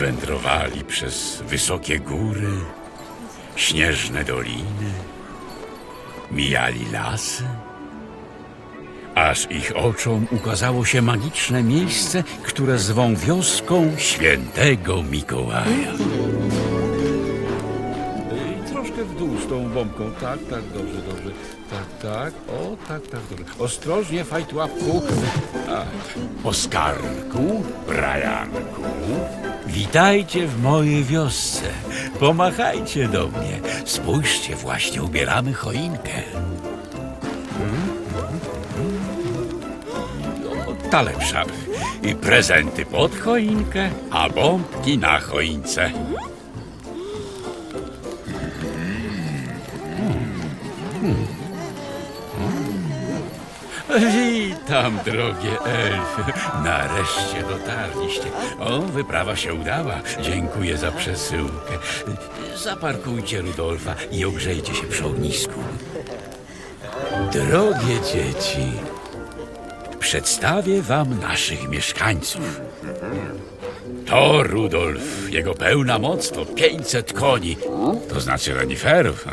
Wędrowali przez wysokie góry, śnieżne doliny, mijali lasy, aż ich oczom ukazało się magiczne miejsce, które zwą wioską świętego Mikołaja. Z tą bombką. Tak, tak, dobrze, dobrze. Tak, tak. O, tak, tak, dobrze. Ostrożnie, fajt łapku. Oskarku, Brianku, witajcie w mojej wiosce. Pomachajcie do mnie. Spójrzcie, właśnie ubieramy choinkę. Ta lepsza. I prezenty pod choinkę, a bombki na choince. Witam, drogie elfy. Nareszcie dotarliście. O, wyprawa się udała. Dziękuję za przesyłkę. Zaparkujcie Rudolfa i ogrzejcie się przy ognisku. Drogie dzieci, przedstawię wam naszych mieszkańców. To Rudolf. Jego pełna moc to 500 koni. To znaczy reniferów. A?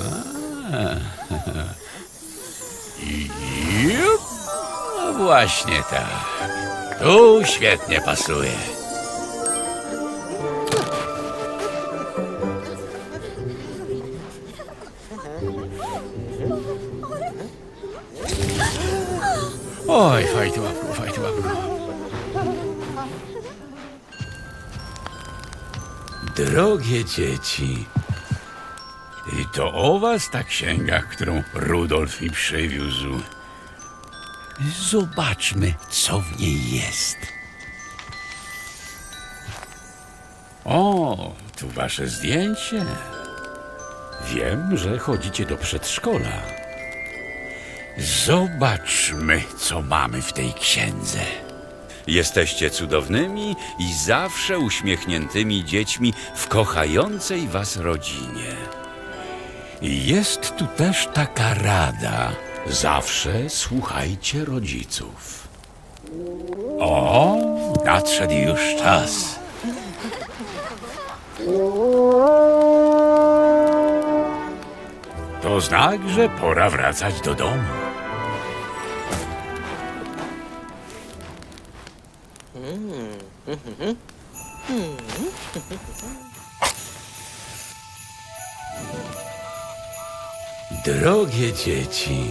Jup. No właśnie tak. Tu świetnie pasuje. Oj, fajty łapku, fajty łapku. Drogie dzieci, to o was ta księga, którą Rudolf mi przywiózł. Zobaczmy, co w niej jest. O, tu wasze zdjęcie. Wiem, że chodzicie do przedszkola. Zobaczmy, co mamy w tej księdze. Jesteście cudownymi i zawsze uśmiechniętymi dziećmi w kochającej was rodzinie. Jest tu też taka rada. Zawsze słuchajcie rodziców. O, nadszedł już czas. To znak, że pora wracać do domu. Drogie dzieci,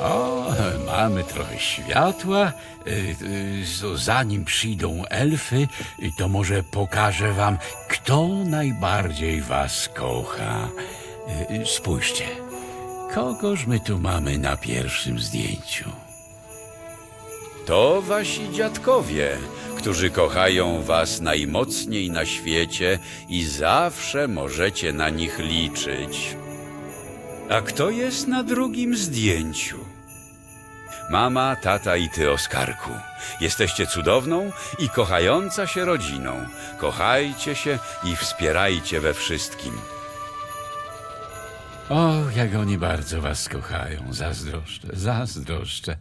o, mamy trochę światła. Y, y, Zanim przyjdą elfy, y, to może pokażę wam, kto najbardziej was kocha. Spójrzcie, kogoż my tu mamy na pierwszym zdjęciu? To wasi dziadkowie, którzy kochają was najmocniej na świecie i zawsze możecie na nich liczyć. A kto jest na drugim zdjęciu? Mama, tata i ty, Oskarku. Jesteście cudowną i kochająca się rodziną. Kochajcie się i wspierajcie we wszystkim. O, jak oni bardzo was kochają. Zazdroszczę, zazdroszczę.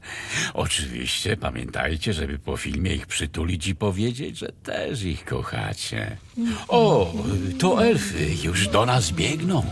Oczywiście pamiętajcie, żeby po filmie ich przytulić i powiedzieć, że też ich kochacie. O, to elfy już do nas biegną.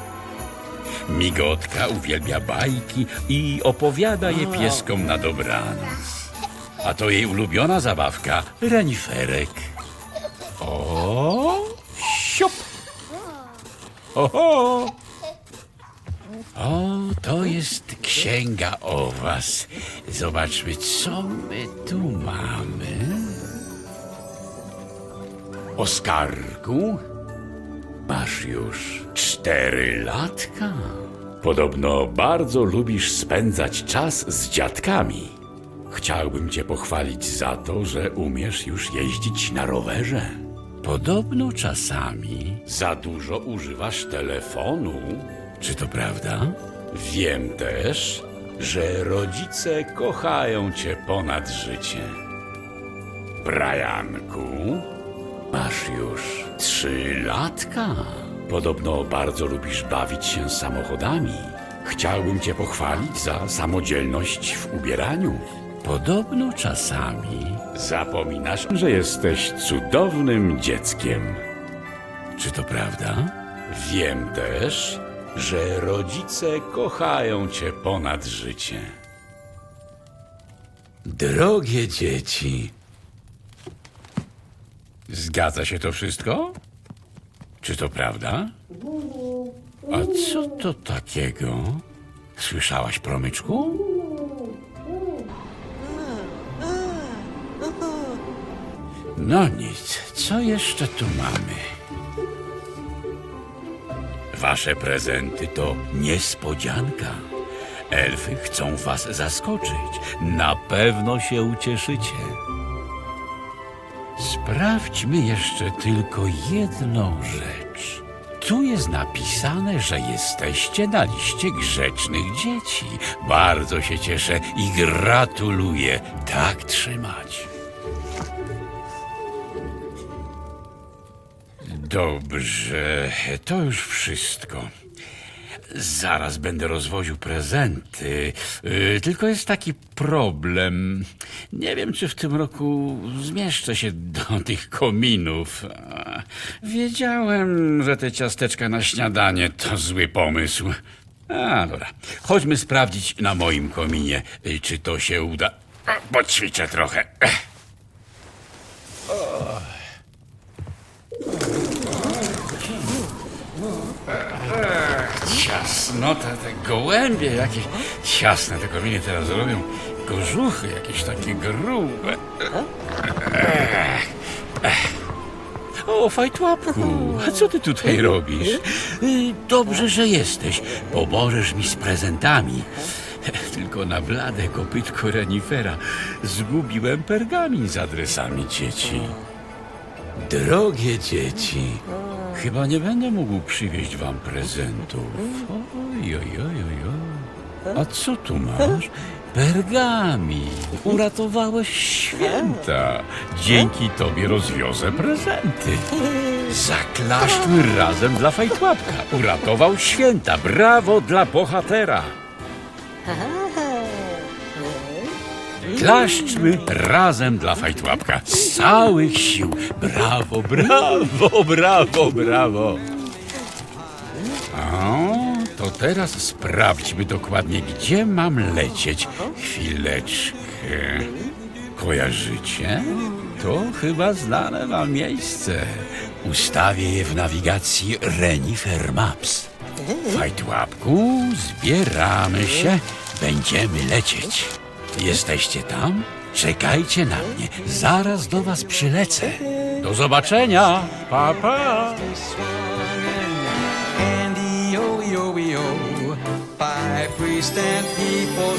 Migotka uwielbia bajki i opowiada je pieskom na dobranoc. A to jej ulubiona zabawka reniferek. O, siup! Oho! O, to jest księga o was. Zobaczmy, co my tu mamy. Oskarku, masz już cztery latka. Podobno bardzo lubisz spędzać czas z dziadkami. Chciałbym cię pochwalić za to, że umiesz już jeździć na rowerze. Podobno czasami za dużo używasz telefonu. Czy to prawda? Wiem też, że rodzice kochają cię ponad życie. Brianku, masz już trzy latka. Podobno bardzo lubisz bawić się samochodami. Chciałbym cię pochwalić za samodzielność w ubieraniu. Podobno czasami zapominasz, że jesteś cudownym dzieckiem. Czy to prawda? Wiem też, że rodzice kochają cię ponad życie. Drogie dzieci, zgadza się to wszystko? Czy to prawda? A co to takiego? Słyszałaś, promyczku? No nic, co jeszcze tu mamy? Wasze prezenty to niespodzianka. Elfy chcą was zaskoczyć. Na pewno się ucieszycie. Sprawdźmy jeszcze tylko jedną rzecz. Tu jest napisane, że jesteście na liście grzecznych dzieci. Bardzo się cieszę i gratuluję. Tak trzymać. Dobrze, to już wszystko. Zaraz będę rozwoził prezenty. Yy, Tylko jest taki problem. Nie wiem, czy w tym roku zmieszczę się do tych kominów. Wiedziałem, że te ciasteczka na śniadanie to zły pomysł. A, dobra. Chodźmy sprawdzić na moim kominie, yy, czy to się uda. A, Poćwiczę trochę. Ech. Ciasno, te, te gołębie jakieś ciasne te kominy teraz robią. Kożuchy jakieś takie grube. Ech, ech. O, fajtłapku, a co ty tutaj robisz? Y, Dobrze, że jesteś. Pomożesz mi z prezentami. Tylko na blade kopytko renifera zgubiłem pergamin z adresami dzieci. Drogie dzieci, chyba nie będę mógł przywieźć wam prezentów. Oj, oj, oj, oj, oj. A co tu masz? Pergamin. Uratowałeś święta. Dzięki tobie rozwiozę prezenty. Zaklaszczmy razem dla fajtłapka. Uratował święta. Brawo dla bohatera. Klaszczmy razem dla fajtłapka. Z całych sił. Brawo, brawo, brawo, brawo. O, to teraz sprawdźmy dokładnie, gdzie mam lecieć. Chwileczkę. Kojarzycie? To chyba znane wam miejsce. Ustawię je w nawigacji Renifer Maps. Fajtłapku, zbieramy się. Będziemy lecieć. Jesteście tam? Czekajcie na mnie. Zaraz do was przylecę. Do zobaczenia. Pa, pa. People